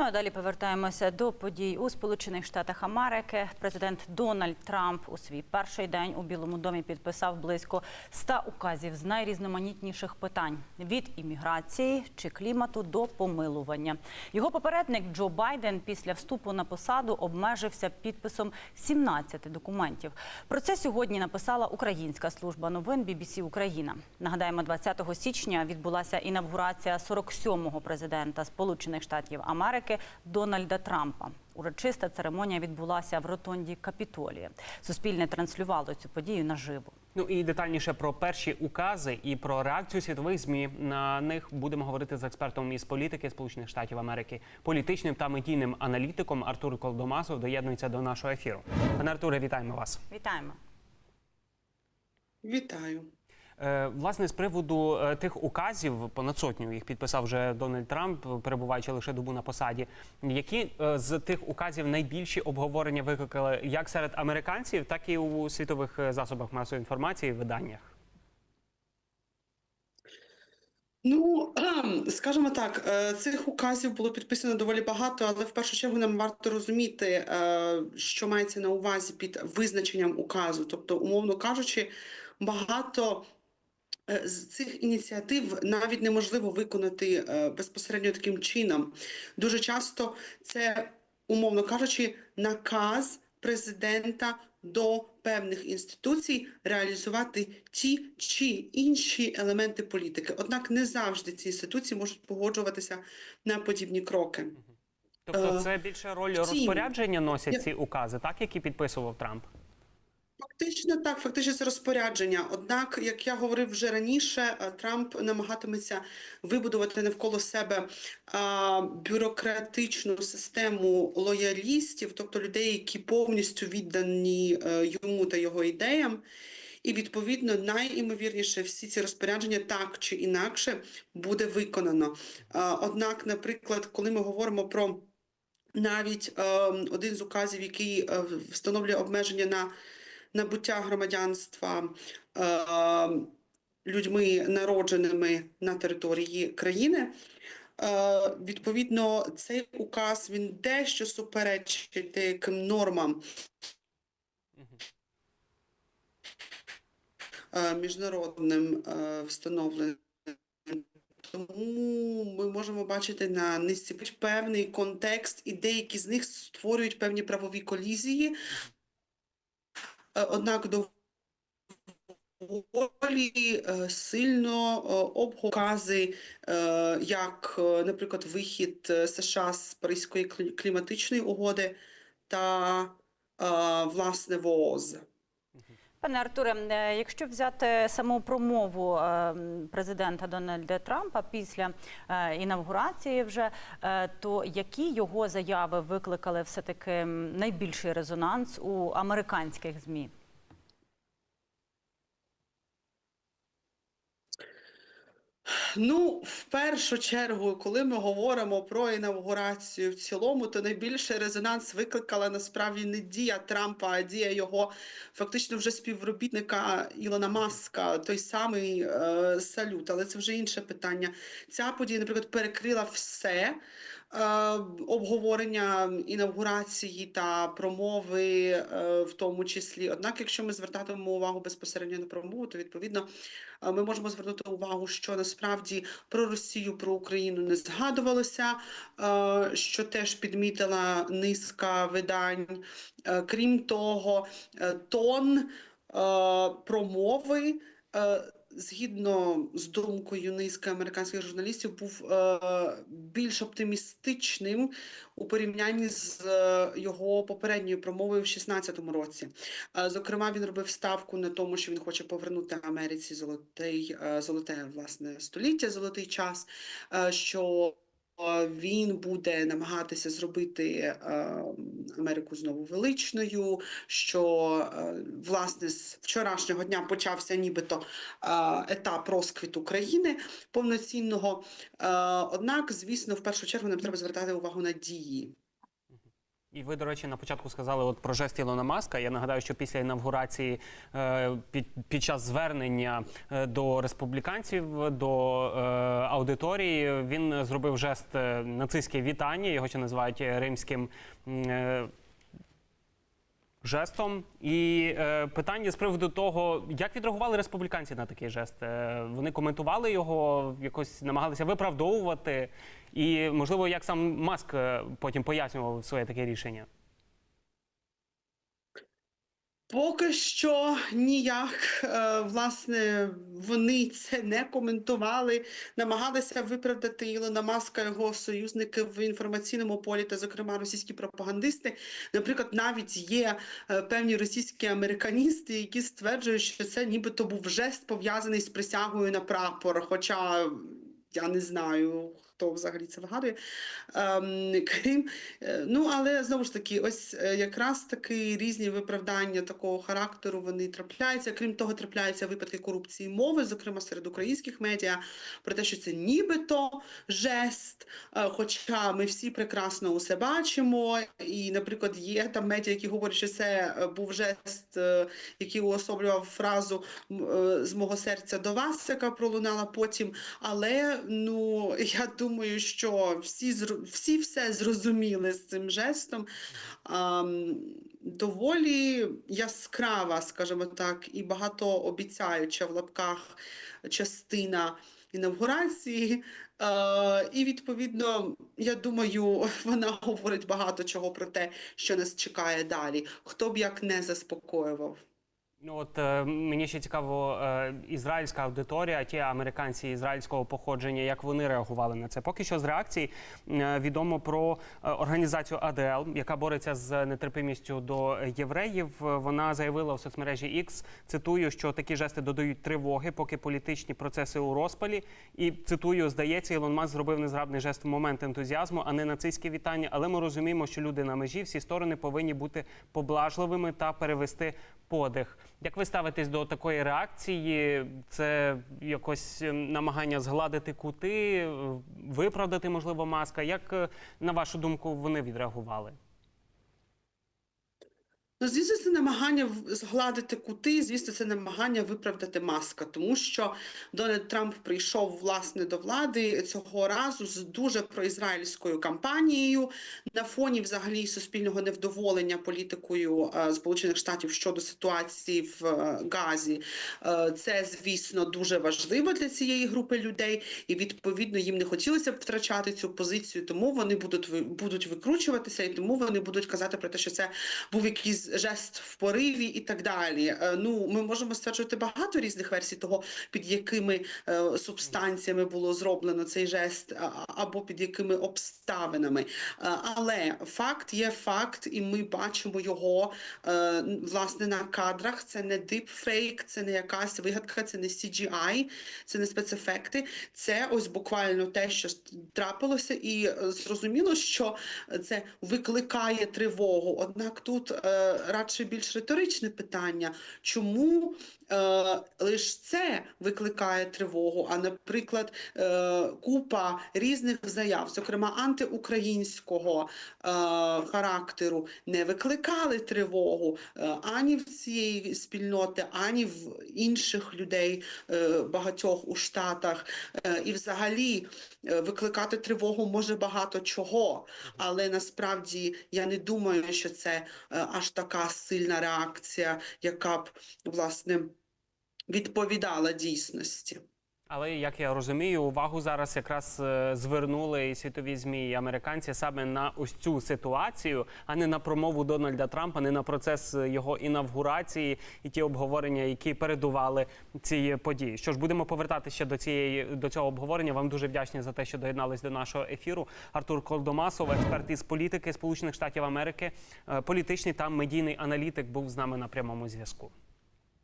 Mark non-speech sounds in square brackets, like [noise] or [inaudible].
Ну а далі повертаємося до подій у Сполучених Штатах Америки. Президент Дональд Трамп у свій перший день у Білому домі підписав близько 100 указів з найрізноманітніших питань від імміграції чи клімату до помилування. Його попередник Джо Байден після вступу на посаду обмежився підписом 17 документів. Про це сьогодні написала українська служба новин BBC Україна. Нагадаємо, 20 січня відбулася інавгурація 47-го президента Сполучених Штатів Америки Дональда Трампа. Урочиста церемонія відбулася в ротонді Капітолія. Суспільне транслювало цю подію наживо. Ну і детальніше про перші укази і про реакцію світових змі на них будемо говорити з експертом із політики Сполучених Штатів Америки, політичним та медійним аналітиком Артур Колдомасов доєднується до нашого ефіру. Пане Артуре, вітаємо вас. Вітаємо. Вітаю. Е, Власне, з приводу е, тих указів, понад сотню їх підписав вже Дональд Трамп, перебуваючи лише добу на посаді. Які е, з тих указів найбільші обговорення викликали як серед американців, так і у світових засобах масової інформації і виданнях? Ну скажімо так, цих указів було підписано доволі багато, але в першу чергу нам варто розуміти, що мається на увазі під визначенням указу. Тобто, умовно кажучи, багато з цих ініціатив навіть неможливо виконати е, безпосередньо таким чином. Дуже часто це, умовно кажучи, наказ президента до певних інституцій реалізувати ті чи інші елементи політики. Однак не завжди ці інституції можуть погоджуватися на подібні кроки. Тобто, Е, це більше роль розпорядження носять ці укази, так які підписував Трамп. Фактично так, фактично це розпорядження. Однак, як я говорив вже раніше, е, Трамп намагатиметься вибудувати навколо себе а, бюрократичну систему лоялістів, тобто людей, які повністю віддані е, йому та його ідеям. І відповідно найімовірніше всі ці розпорядження так чи інакше буде виконано. Однак, наприклад, коли ми говоримо про навіть е, один з указів, який е, встановлює обмеження на набуття громадянства е, людьми, народженими на території країни. Е, відповідно, цей указ він дещо суперечить деяким нормам е, міжнародним встановленим. Тому ми можемо бачити на низці певний контекст, і деякі з них створюють певні правові колізії. Е, Однак доволі е, сильно обкази, е, як, е, наприклад, вихід США з Паризької клі- кліматичної угоди та власне ВООЗ. Пане Артуре, е, якщо взяти саму промову е, президента Дональда Трампа після е, інавгурації, вже то які його заяви викликали все таки найбільший резонанс у американських змі? Ну, в першу чергу, коли ми говоримо про інавгурацію в цілому, то найбільший резонанс викликала насправді не дія Трампа, а дія його фактично вже співробітника Ілона Маска, той самий е, салют. Але це вже інше питання. Ця подія, наприклад, перекрила все. Е, Обговорення інавгурації та промови, е, в тому числі. Однак, якщо ми звертатимемо увагу безпосередньо на промову, то відповідно е, ми можемо звернути увагу, що насправді про Росію, про Україну не згадувалося, що теж підмітила низка видань. Крім того, тон промови. Згідно з думкою низки американських журналістів, був е, більш оптимістичним у порівнянні з е, його попередньою промовою в 16-му році. Е, Зокрема, він робив ставку на тому, що він хоче повернути Америці золотий, е, золоте власне століття, золотий час. е, Що він буде намагатися зробити е, Америку знову величною. Що е, власне з вчорашнього дня почався нібито е, етап розквіту країни повноцінного. Однак, звісно, в першу чергу нам треба звертати увагу на дії. І ви, до речі, на початку сказали от про жест Ілона Маска. Я нагадаю, що після інавгурації е, під, під час звернення е, до республіканців, до е, аудиторії, він зробив жест нацистське вітання, його ще називають римським. Жестом і е, питання з приводу того, як відреагували республіканці на такий жест. Е, вони коментували його, якось намагалися виправдовувати, і можливо, як сам Маск е, потім пояснював своє таке рішення. Поки що ніяк. Е, Власне, вони це не коментували, намагалися виправдати Ілона Маска, його союзники в інформаційному полі, та, зокрема, російські пропагандисти. Наприклад, навіть є е, певні російські американісти, які стверджують, що це нібито був жест пов'язаний з присягою на прапор. Хоча я не знаю, хто взагалі це вигадує. Ем, крім, е, ну, але знову ж таки, ось е, якраз таки різні виправдання такого характеру вони трапляються. Крім того, трапляються випадки корупції мови, зокрема серед українських медіа, про те, що це нібито жест. е, Хоча ми всі прекрасно усе бачимо. І, наприклад, є там медіа, які говорять, що це був жест, який уособлював фразу з мого серця до вас, яка пролунала потім. Але ну я думаю, що всі всі все зрозуміли з цим жестом. Ам, доволі яскрава, скажімо так, і багатообіцяюча в лапках частина інавгурації. Е, і відповідно, я думаю, [laughs] вона говорить багато чого про те, що нас чекає далі. Хто б як не заспокоював. Ну от е, мені ще цікаво, е, ізраїльська аудиторія, ті американці ізраїльського походження, як вони реагували на це. Поки що з реакцій е, відомо про е, організацію АДЛ, яка бореться з нетерпимістю до євреїв. Вона заявила у соцмережі X, цитую, що такі жести додають тривоги, поки політичні процеси у розпалі. І цитую, здається, Ілон Маск зробив незграбний жест в момент ентузіазму, а не нацистське вітання. Але ми розуміємо, що люди на межі, всі сторони повинні бути поблажливими та перевести подих. Як ви ставитесь до такої реакції? Це якось е, намагання згладити кути, виправдати, можливо, маска. Як е, на вашу думку вони відреагували? Ну, звісно, це намагання згладити кути, звісно, це намагання виправдати маска, тому що Дональд Трамп прийшов власне до влади цього разу з дуже проізраїльською кампанією на фоні взагалі суспільного невдоволення політикою е, Сполучених Штатів щодо ситуації в е, Газі. Е, це, звісно, дуже важливо для цієї групи людей, і відповідно їм не хотілося б втрачати цю позицію, тому вони будуть будуть викручуватися, і тому вони будуть казати про те, що це був якийсь жест в пориві і так далі. Е, Ну, ми можемо стверджувати багато різних версій того, під якими е, субстанціями було зроблено цей жест, або під якими обставинами. Е, Але факт є факт, і ми бачимо його власне на кадрах. Це не дипфейк, це не якась вигадка, це не CGI, це не спецефекти. Це ось буквально те, що трапилося, і зрозуміло, що це викликає тривогу. Однак тут радше більш риторичне питання, чому е, лише це викликає тривогу, а наприклад, е, купа різних заяв, зокрема антиукраїнського е, характеру, не викликали тривогу е, ані в цієї спільноти, ані в інших людей багатьох у Штатах. І взагалі викликати тривогу може багато чого, але насправді я не думаю, що це аж така сильна реакція, яка б власне відповідала дійсності. Але як я розумію, увагу зараз якраз е, звернули і світові змі і американці саме на ось цю ситуацію, а не на промову Дональда Трампа, не на процес е, його інавгурації і ті обговорення, які передували ці події. Що ж, будемо повертатися до цієї до цього обговорення. Вам дуже вдячні за те, що доєднались до нашого ефіру. Артур Колдомасов, експерт із політики Сполучених Штатів Америки, е, політичний та медійний аналітик, був з нами на прямому зв'язку.